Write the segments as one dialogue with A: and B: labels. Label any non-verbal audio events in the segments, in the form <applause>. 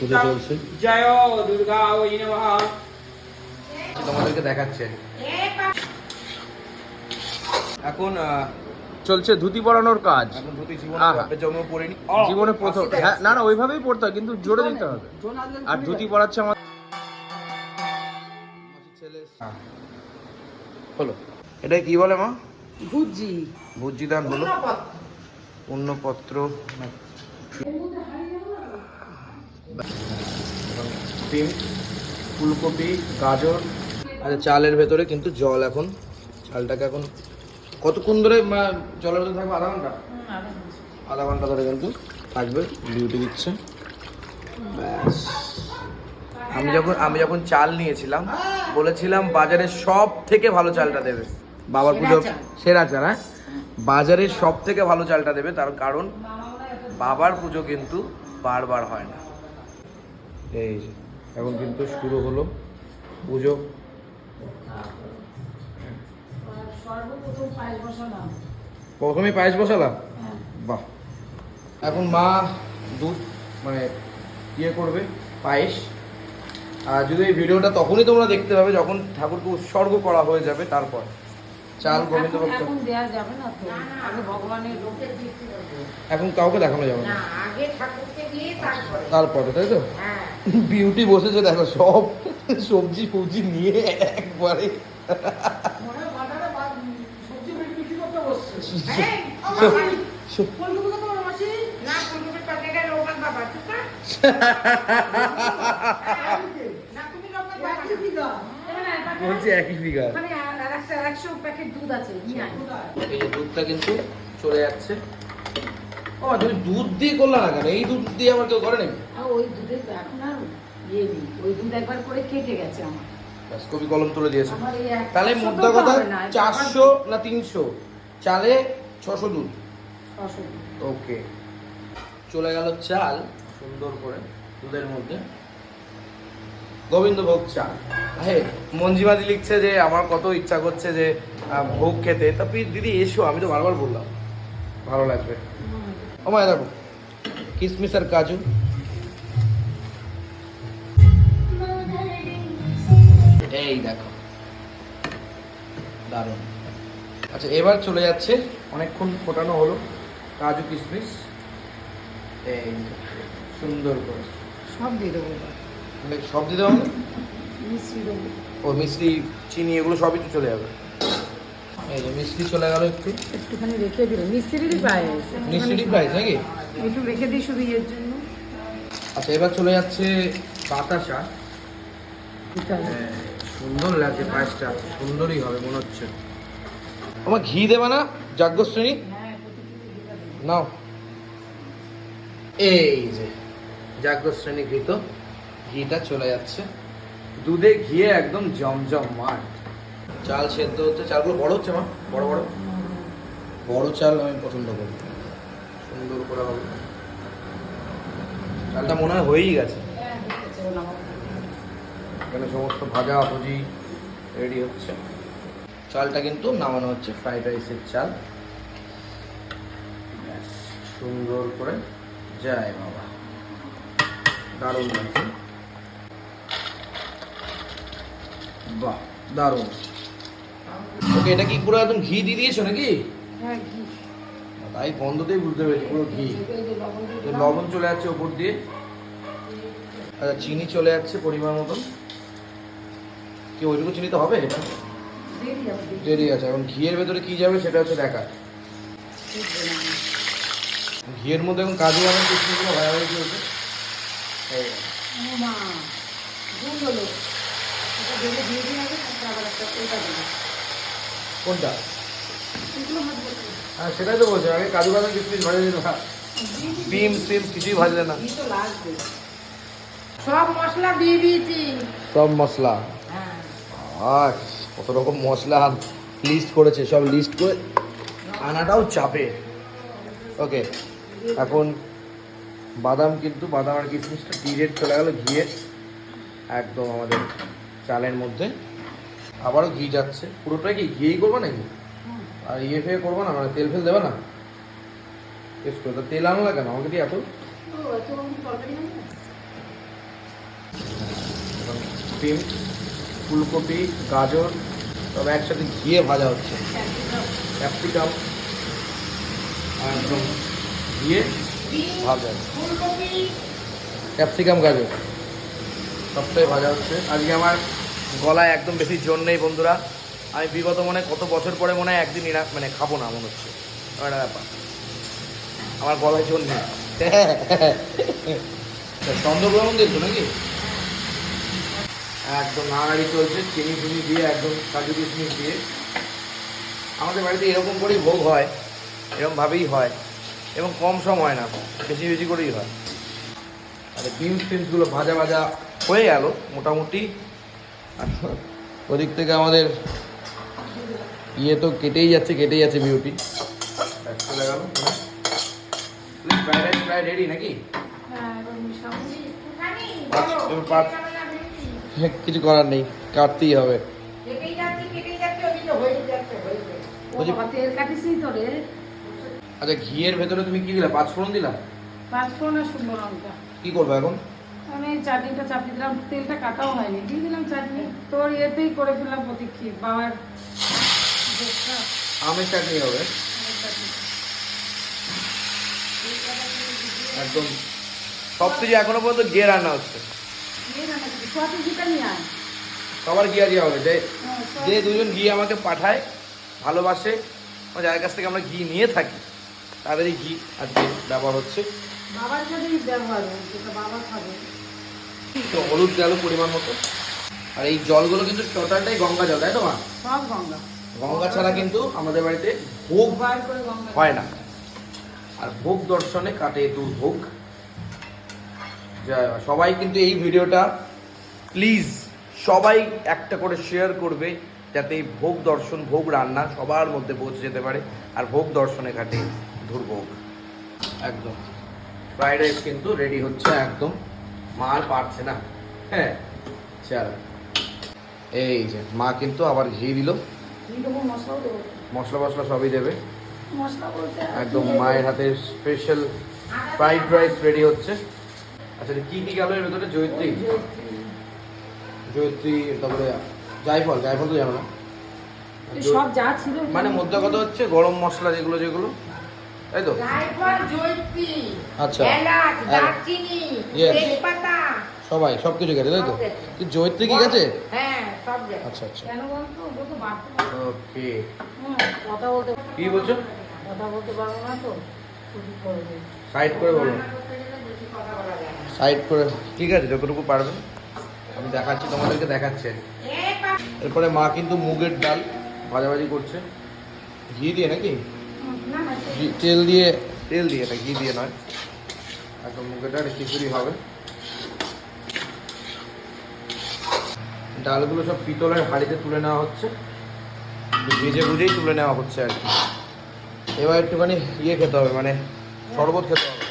A: পুজো চলছে।
B: জয় দুর্গা ওই
A: তোমাদেরকে দেখাচ্ছে। এখন চলছে ধুতি পরানোর কাজ।
C: জীবনে
A: প্রথম হ্যাঁ না না ওইভাবেই পড়তে হয় কিন্তু জোরে দিতে হবে। আর ধুতি পরাচ্ছে আমার। হলো। এটা কি বলে মা?
B: ভুজি।
A: ভুজি দান হলো পূর্ণপত্র ডিম ফুলকপি গাজর। আচ্ছা চালের ভেতরে কিন্তু জল এখন। চালটাকে এখন কতক্ষণ ধরে জলের ভেতরে থাকবে? আধা ঘণ্টা? আধা ঘণ্টা। ধরে কিন্তু থাকবে ডিউটি দিচ্ছে। ব্যাস। আমি যখন আমি যখন চাল নিয়েছিলাম বলেছিলাম বাজারে সব থেকে ভালো চালটা দেবে। বাবার পুজো সেরা চাল হ্যাঁ? বাজারের সব থেকে ভালো চালটা দেবে তার কারণ বাবার পুজো কিন্তু বারবার হয় না। এই যে, এখন কিন্তু শুরু হলো পুজো। প্রথমে পায়েস বসালাম। বাহ। এখন মা দুধ মানে ইয়ে করবে পায়েস। আর যদি এই ভিডিওটা তখনই তোমরা দেখতে পাবে যখন ঠাকুরকে উৎসর্গ করা হয়ে যাবে তারপর। চাল গোবিন্দ ভোগ
D: এখন দেওয়া যাবে না তো। আগে ভগবানের
A: এখন কাউকে দেখানো যাবে না।
D: না আগে ঠাকুরকে দিয়ে তারপরে।
A: তারপরে তাই তো?
D: হ্যাঁ।
A: বিউটি বসেছে দেখো সব সবজি ফবজি নিয়ে একবারে।
D: হয় <laughs>
A: হ্যাঁ, বলছি একই ফিগার
D: একটা একশো প্যাকেট দুধ আছে নিয়ে আয়।
A: এই যে দুধটা কিন্তু চলে যাচ্ছে। ও তুমি দুধ দিয়ে করলা না কেন? এই দুধ দিয়ে আমার কেউ করে নাকি
D: ওই দুধের এখন আর ইয়ে নেই। ওই দুধ একবার করে কেটে গেছে আমার।
A: ব্যাস, কবি কলম তুলে দিয়েছে। তাহলে
D: তো
A: কথা চারশো না তিনশো? চালে ছশো দুধ।
D: ছশো দুধ।
A: ওকে। চলে গেল চাল সুন্দর করে দুধের মধ্যে। গোবিন্দভোগ চাল হ্যাঁ মঞ্জিমাদি লিখছে যে, আমার কত ইচ্ছা করছে যে ভোগ খেতে। তা দিদি, এসো, আমি তো বারবার বললাম। ভালো লাগবে। ও দেখো কিসমিস আর কাজু। এই দেখো, দারুণ। আচ্ছা এবার চলে যাচ্ছে, অনেকক্ষণ ফোটানো হলো, কাজু কিশমিশ এই সুন্দর করে।
D: সব দিয়ে দেবো।
A: সব দিতে হবে? ও মিষ্টি চিনি এগুলো সবই তো চলে যাবে। এই যে মিষ্টি চলে গেল একটু।
D: একটুখানি রেখে দিল মিস্ত্রিরই প্রাইস
A: মিষ্টিরই প্রাইস নাকি?
D: একটু রেখে দিই শুধু ইয়ের জন্য।
A: আচ্ছা এবার চলে যাচ্ছে বাতাসা।
D: ঠিক আছে।
A: হ্যাঁ, সুন্দর লাগছে পায়েসটা সুন্দরই হবে মনে হচ্ছে। আমার ঘি দেবে না? যাজ্ঞশ্রেণী নাও। এই যে যাজ্ঞশ্রেণী ঘি তো ঘিটা চলে যাচ্ছে। দুধে ঘিয়ে একদম জমজম মাঠ চাল সেদ্ধ হচ্ছে চালগুলো বড় হচ্ছে মা? বড় বড়? বড় চাল আমি পছন্দ করি। সুন্দর করে হবে। চালটা মনে হয় হয়েই গেছে। এখানে সমস্ত ভাজা ভুজি রেডি হচ্ছে। চালটা কিন্তু নামানো হচ্ছে ফ্রাইড রাইসের চাল। সুন্দর করে। যায় বাবা। দারুণ লাগছে। বাহ দারুণ। ওকে এটা কি পুরো একদম ঘি দিয়ে দিয়েছ নাকি?
D: হ্যাঁ
A: তাই গন্ধতেই বুঝতে পেরেছি পুরো ঘি।
D: লবণ
A: চলে যাচ্ছে ওপর দিয়ে। আচ্ছা চিনি চলে যাচ্ছে পরিমাণ মতন। কি ওইটুকু চিনি তো হবে? এটা। দেরি আছে এখন ঘিয়ের ভেতরে কি যাবে সেটা হচ্ছে দেখা ঘিয়ের মধ্যে এখন কাজু বাদাম কিশমিশগুলো ভাজাভাজি চলছে।
D: এটা ঢেলে দিয়ে দিই আগে, তারপর আবার একটা ওইটা দেবো।
A: কোনটা?
D: এগুলো
A: হ্যাঁ সেটাই তো বলছি আগে কাজু বাদাম কিশমিশ ভাজা দিল না ডিম সিম কিছুই ভাজলে না।
D: তো লাগবে। সব মশলা দিয়ে দিয়েছি।
A: সব মশলা?
D: হ্যাঁ।
A: কত রকম মশলা লিস্ট করেছে সব লিস্ট করে আনাটাও চাপে। ওকে এখন বাদাম কিন্তু বাদাম আর কিশমিশটা ডিরেক্ট চলে গেল ঘিয়ে একদম আমাদের চালের মধ্যে। আবারও ঘি যাচ্ছে। পুরোটাই কি ঘিয়েই করব নাকি? আর ইয়ে ফিয়ে করব না? মানে তেল ফেল দেবে না? টেস্ট করে তেল আনলা কেন? আমাকে দিয়ে এত? ফুলকপি, গাজর, সব একসাথে ঘিয়ে ভাজা হচ্ছে। ক্যাপসিকাম একদম ঘিয়ে ভাজা ক্যাপসিকাম, গাজর, সবটাই ভাজা হচ্ছে। আজকে আমার গলায় একদম বেশি জোর নেই বন্ধুরা। আমি বিগত মনে কত বছর পরে মনে হয় একদিন নিরা মানে খাব না মনে হচ্ছে। একটা ব্যাপার। আমার গলায় জোর নেই। চন্দ্রগ্রহণ দেখছ নাকি? একদম নাড়াড়ি চলছে চিনি ফুনি দিয়ে একদম কাজু কিশমিশ দিয়ে। আমাদের বাড়িতে এরকম করেই ভোগ হয় এরকমভাবেই হয় এবং কম সম হয় না বেশি বেশি করেই হয়। আর বিনস টিমসগুলো ভাজা ভাজা হয়ে গেল মোটামুটি। ওদিক থেকে আমাদের ইয়ে তো কেটেই যাচ্ছে কেটেই যাচ্ছে বিউটি
D: হ্যাঁ
A: কিছু করার নেই কাটতেই হবে। আচ্ছা ঘিয়ের ভেতরে তুমি কি দিলা? পাঁচ ফোড়ন দিলা?
D: পাঁচ ফোড়ন আর শুকনো লঙ্কা।
A: কি করব এখন?
D: আমি চাটনিটা চাপিয়ে দিলাম তেলটা কাটাও হয়নি। দিয়ে দিলাম চাটনি। তোর ইয়েতেই করে ফেললাম প্রতীক্ষী বাবার
A: আমের চাটনি হবে। একদম। সব কিছু এখনও পর্যন্ত ঘিয়ে রান্না হচ্ছে। সবার দেওয়া হবে। যে
D: হ্যাঁ,
A: যে দুজন ঘি আমাকে পাঠায় ভালোবাসে যার কাছ থেকে আমরা ঘি নিয়ে থাকি তাদেরই ঘি আজকে ব্যবহার হচ্ছে।
D: বাবার সাথেই ব্যবহার যেটা বাবা খাবে।
A: তো হলুদ গেল পরিমাণ মতো। আর এই জলগুলো কিন্তু টোটালটাই গঙ্গা জল তাই তো মা?
D: সব গঙ্গা।
A: গঙ্গা ছাড়া কিন্তু আমাদের বাড়িতে ভোগ হয় না। আর ভোগ দর্শনে কাটে দুর্ভোগ। সবাই কিন্তু এই ভিডিওটা প্লিজ সবাই একটা করে শেয়ার করবে যাতে এই ভোগ দর্শন ভোগ রান্না সবার মধ্যে পৌঁছে যেতে পারে আর ভোগ দর্শনে কাটে দুর্ভোগ। একদম। ফ্রাইড রাইস কিন্তু রেডি হচ্ছে একদম। মা আর পারছে না। হ্যাঁ চলো। এই যে মা কিন্তু আবার ঘি দিল। মশলা মশলা সবই দেবে। একদম মায়ের হাতে স্পেশাল ফ্রাইড রাইস রেডি হচ্ছে। আচ্ছা কি কি গেল এর ভেতরে? জয়িত্রী। জয়িত্রী। তারপরে জায়ফল। জায়ফল তো জানো না।
D: সব যা ছিল
A: মানে মধ্যে কথা হচ্ছে গরম মশলা যেগুলো যেগুলো। তাই তো।
D: জায়ফল জয়িত্রী
A: আচ্ছা।
D: এলাচ
A: এলাচ।
D: দারচিনি তেজপাতা।
A: সবাই সব কিছু গেছে তাই তো? কি জয়িত্রী কি গেছে?
D: হ্যাঁ সব গেছে।
A: আচ্ছা আচ্ছা।
D: কেন বলতো ওগুলো তো বাড়তে
A: ওকে।
D: হুম, কথা বলতে
A: কি বলছো?
D: কথা বলতে পারব না তো।
A: সাইড করে বলো। সাইড করে। ঠিক আছে যতটুকু পারবেন আমি দেখাচ্ছি তোমাদেরকে দেখাচ্ছি। আর কি। এরপরে মা কিন্তু মুগের ডাল ভাজাভাজি করছে। ঘি দিয়ে নাকি? তেল দিয়ে? তেল দিয়ে, এটা ঘি দিয়ে নয়। একদম মুগের ডাল খিচুড়ি হবে। ডালগুলো সব পিতলের হাঁড়িতে তুলে নেওয়া হচ্ছে। ভেজে বুঝেই তুলে নেওয়া হচ্ছে আর কি। এবার একটুখানি ইয়ে খেতে হবে মানে শরবত খেতে হবে।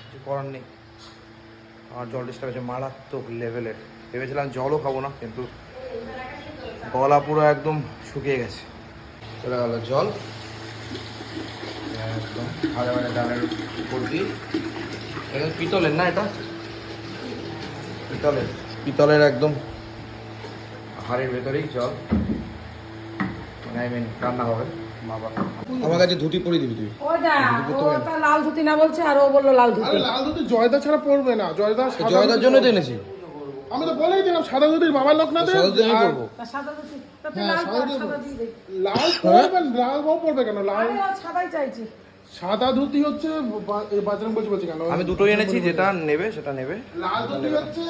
A: কিছু করার নেই। আমার জল ডিস্টার্ব হচ্ছে মারাত্মক লেভেলের। ভেবেছিলাম জলও খাব না, কিন্তু গলা পুরো একদম শুকিয়ে গেছে। চলে গেল জল। একদম ভাজা ভাজা ডালের উপর দিয়ে। একদম পিতলের না এটা? পিতলের। পিতলের একদম হাড়ের ভেতরেই জল মানে আই মিন রান্না হবে। মা বাবা আমার কাছে ধুতি দিবি তুই।
D: লাল ধুতি না বলছে আর ও বলল লাল ধুতি।
C: লাল ধুতি জয়দা ছাড়া পড়বে না। জয়দা
A: জয়দার জন্য
C: পরবে।
A: এনেছি।
C: আমি তো বলেই দিলাম সাদা ধুতির বাবার লোক না
A: সাদা ধুতি পরবো।
C: হ্যাঁ,
D: লাল।
C: লাল পরবেন লাল বউ কেন? লাল
D: সাদাই চাইছি।
C: সাদা ধুতি হচ্ছে বাজরং বলছি বলছি কেন?
A: আমি দুটোই এনেছি যেটা নেবে সেটা নেবে।
C: লাল ধুতি হচ্ছে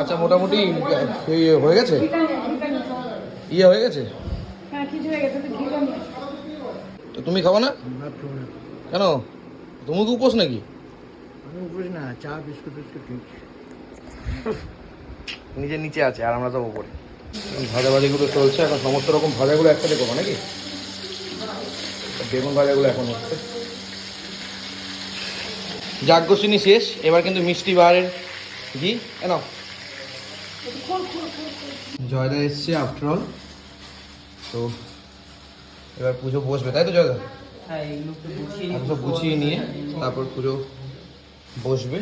A: আচ্ছা মোটামুটি ইয়ে হয়ে গেছে? ইয়ে হয়ে গেছে?
D: হ্যাঁ হয়ে
A: তো তুমি খাব না? কেন? তুমি কি উপোস নাকি?
B: উপোস না চা বিস্কুট বিস্কুট
A: নিজে নিচে আছে আর আমরা তো উপরে। ভাজা ভাজিগুলো চলছে এখন সমস্ত রকম ভাজাগুলো একসাথে করব নাকি? বেগুন ভাজাগুলো এখন হচ্ছে। যাজ্ঞসিনী শেষ এবার কিন্তু মিষ্টি বাহারের ঘি। কেন জয়দা এসছে আফটার অল তো এবার পুজো বসবে তাই তো জয়দা?
B: হ্যাঁ একটু গুছিয়ে
A: সব গুছিয়ে নিয়ে তারপর পুজো বসবে।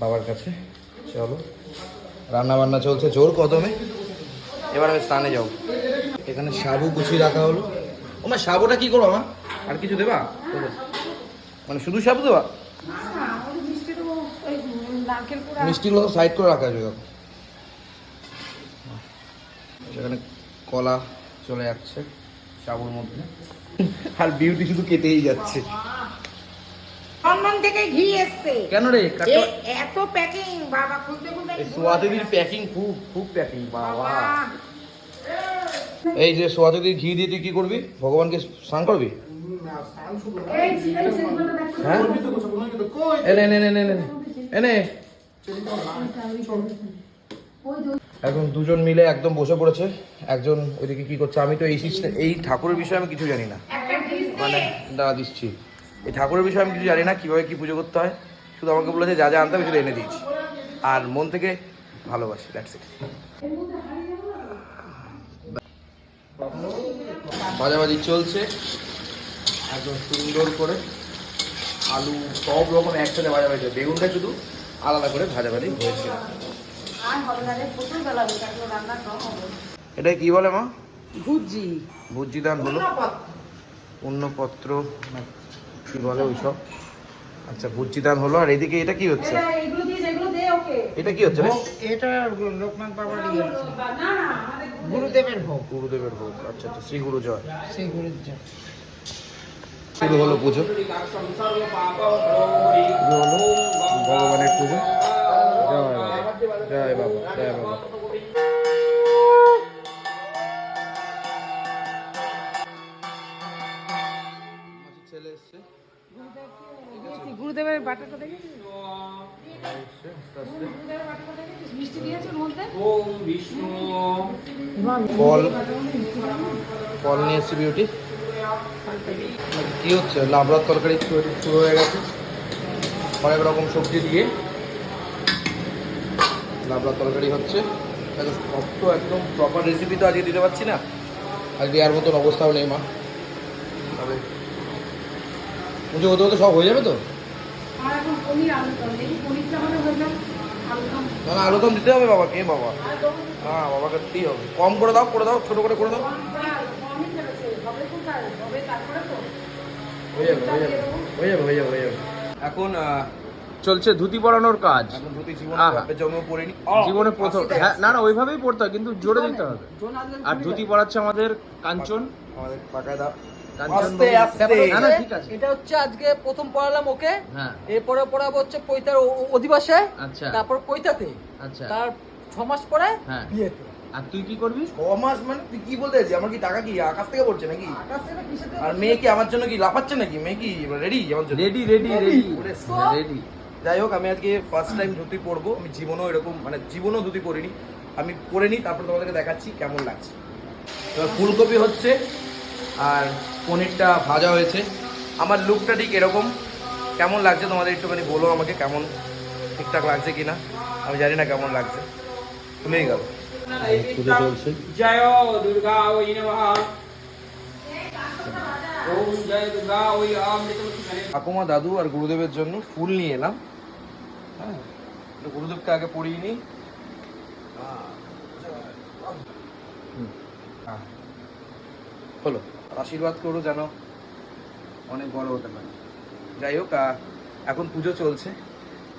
A: বাবার কাছে। চলো। রান্না বান্না চলছে জোর কদমে। এবার আমি স্নানে যাও এখানে সাবু গুছিয়ে রাখা হলো। ওমা সাবুটা কি করব আমার আর কিছু দেবা। মানে শুধু সাবু দেবা? মিষ্টিগুলো সাইড করে রাখা আছে দেখো। সেখানে কলা চলে যাচ্ছে সাবুর মধ্যে। আর বিউটি শুধু কেটেই যাচ্ছে।
D: থেকে ঘি এসছে।
A: কেন রে?
D: এত প্যাকিং বাবা খুলতে খুলতে আমি
A: প্যাকিং খুব খুব প্যাকিং বাবা। এই যে সোয়াতিদির ঘি দিয়ে তুই কি করবি? ভগবানকে স্নান করবি। হ্যাঁ? এনে এনে এনে এনে এনে। এখন দুজন মিলে একদম বসে পড়েছে। একজন ওইদিকে কি করছে? আমি তো এই সিস্টেম এই ঠাকুরের বিষয়ে আমি কিছু জানি না। মানে দাঁড়া দিচ্ছি। এই ঠাকুরের বিষয়ে আমি কিছু জানি না কীভাবে কি পুজো করতে হয়। শুধু আমাকে বলেছে যা যা আনতে হবে শুধু এনে দিয়েছি আর মন থেকে ভালোবাসি দ্যাটস ইট ভাজাভাজি চলছে। একদম সুন্দর করে আলু সব রকম একসাথে ভাজাভাজি হয়েছে। বেগুনটা শুধু আলাদা করে ভাজাভাজি
D: হয়ে হবে।
A: এটা কি বলে মা?
D: ভুজি।
A: ভুজি দান হলো পূর্ণপত্র না কি বলে ওইসব? আচ্ছা ভুজি দান হলো আর এদিকে এটা কি হচ্ছে?
D: এটা এগুলো দিয়ে যেগুলো দে ওকে।
A: এটা কি হচ্ছে?
B: এটা লোকনাথ বাবার ইয়ে আছে।
D: না না আমাদের
B: গুরুদেবের ভোগ।
A: গুরুদেবের ভোগ আচ্ছা আচ্ছা শ্রী গুরু জয়।
B: শ্রী গুরু জন্য।
A: শুরু হলো পুজো। হলো ভগবানের পুজো। জয় বাবা জয় বাবা জয় বাবা।
D: গুরুদেবের বাটাটা দেখেছিস? মিষ্টি
A: নিয়ে এসছি বিউটি। কি হচ্ছে? লাবড়ার তরকারি শুরু হয়ে গেছে। অনেক রকম সবজি দিয়ে লাবড়ার তরকারি হচ্ছে। এত শক্ত একদম প্রপার রেসিপি তো আজকে দিতে পারছি না। আজ দেওয়ার মতন অবস্থাও নেই, মা। তবে পুজো হতে হতে সব হয়ে যাবে তো?
D: আমার এখন পনির আলু দম দেখি পনিরটা আমাদের যাবে আলু দম
A: না আলুদম দিতে হবে বাবা কে বাবা? হ্যাঁ বাবাকে দিতেই হবে। কম করে দাও করে দাও ছোটো করে করে দাও।
D: কমই ফেলেছে হবে কোথায়? হবে তারপরে তো।
A: হয়ে যাবে হয়ে যাবে হয়ে যাবে হয়ে যাবে হয়ে যাবে। এখন চলছে ধুতি পরানোর কাজ।
E: এখন ধুতি জীবনে
A: প্রথম হ্যাঁ না না ওইভাবেই পড়তে হয় কিন্তু জোরে দিতে হবে। আর ধুতি পরাচ্ছে আমাদের কাঞ্চন।
E: আমাদের পাকায় দাও
A: কাঞ্চন
E: আস্তে আস্তে।
A: ঠিক আছে।
F: এটা হচ্ছে আজকে প্রথম পড়ালাম ওকে।
A: হ্যাঁ।
F: এরপরে পড়াবো হচ্ছে পৈতার অধিবাসে।
A: আচ্ছা।
F: তারপর পৈতাতে।
A: আচ্ছা।
F: তার ছ মাস পরে
A: হ্যাঁ।
F: বিয়েতে।
A: আর তুই কি করবি?
E: ছ মাস মানে তুই কি বলতে চাইছিস? আমার কি টাকা কি আকাশ থেকে পড়ছে নাকি?
F: আকাশ থেকে কিসেতে
E: আর মেয়ে কি আমার জন্য কি লাফাচ্ছে নাকি? মেয়ে কি রেডি আমার জন্য।
A: রেডি রেডি রেডি রেডি
E: যাই হোক আমি আজকে ফার্স্ট টাইম ধুতি পরবো। আমি জীবনেও এরকম মানে জীবনেও ধুতি পরিনি। আমি পরে নিই তারপর তোমাদেরকে দেখাচ্ছি কেমন লাগছে।
A: ফুলকপি হচ্ছে আর পনিরটা ভাজা হয়েছে।
E: আমার লুকটা ঠিক এরকম। কেমন লাগছে তোমাদের একটুখানি বলো আমাকে কেমন ঠিকঠাক লাগছে কিনা? আমি জানি না কেমন লাগছে। শুনেই গেল
B: জয় দুর্গা ওই
E: ঠাকুমা দাদু আর গুরুদেবের জন্য ফুল নিয়ে এলাম। হ্যাঁ গুরুদেবকে আগে পড়িয়ে নিই। হ্যাঁ। হলো। আশীর্বাদ করো যেন অনেক বড় হতে পারে। যাই হোক এখন পুজো চলছে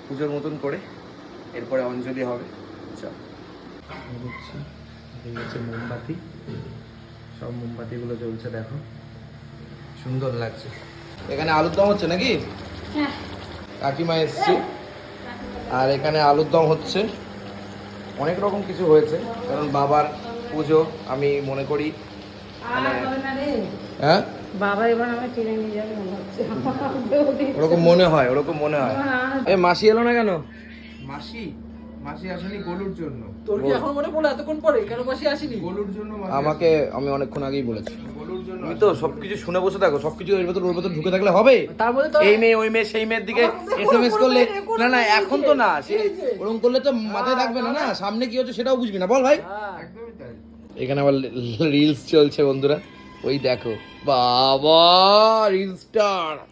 E: পুজোর মতন করে। এরপরে অঞ্জলি হবে। চল।
A: হচ্ছে মোমবাতি। সব মোমবাতিগুলো জ্বলছে দেখো। সুন্দর লাগছে। এখানে আলুর দম হচ্ছে নাকি?
D: হ্যাঁ।
A: কাকিমা এসছে। আর এখানে আলুর দম হচ্ছে। অনেক রকম কিছু হয়েছে কারণ বাবার পুজো আমি মনে করি
D: আর হবে না রে
A: হ্যাঁ?
D: বাবা এবার আমাকে টেনে নিয়ে যাবে
A: ওরকম মনে হয় ওরকম মনে হয়। এ মাসি এলো না কেন?
C: মাসি মাসি আসেনি গলুর জন্য।
F: তোর কি এখন মনে পড়ল? এতক্ষণ পরে কেন মাসি আসিনি?
C: গলুর জন্য
A: আমাকে আমি অনেকক্ষণ আগেই বলেছি।
C: গলুর জন্য
A: তো সবকিছু শুনে বসে থাকো সবকিছু এর ভেতর ওর ভেতর ঢুকে থাকলে হবে?
F: তার মধ্যে তো
A: এই মেয়ে ওই মেয়ে সেই মেয়ের দিকে করলে না না এখন তো না সে ওরকম করলে তো মাথায় থাকবে না না সামনে কি হচ্ছে সেটাও বুঝবি না। বল ভাই।
F: হ্যাঁ।
C: একদমই তাই।
A: এখানে আবার রিলস চলছে বন্ধুরা। ওই দেখো বাবা রিল স্টার।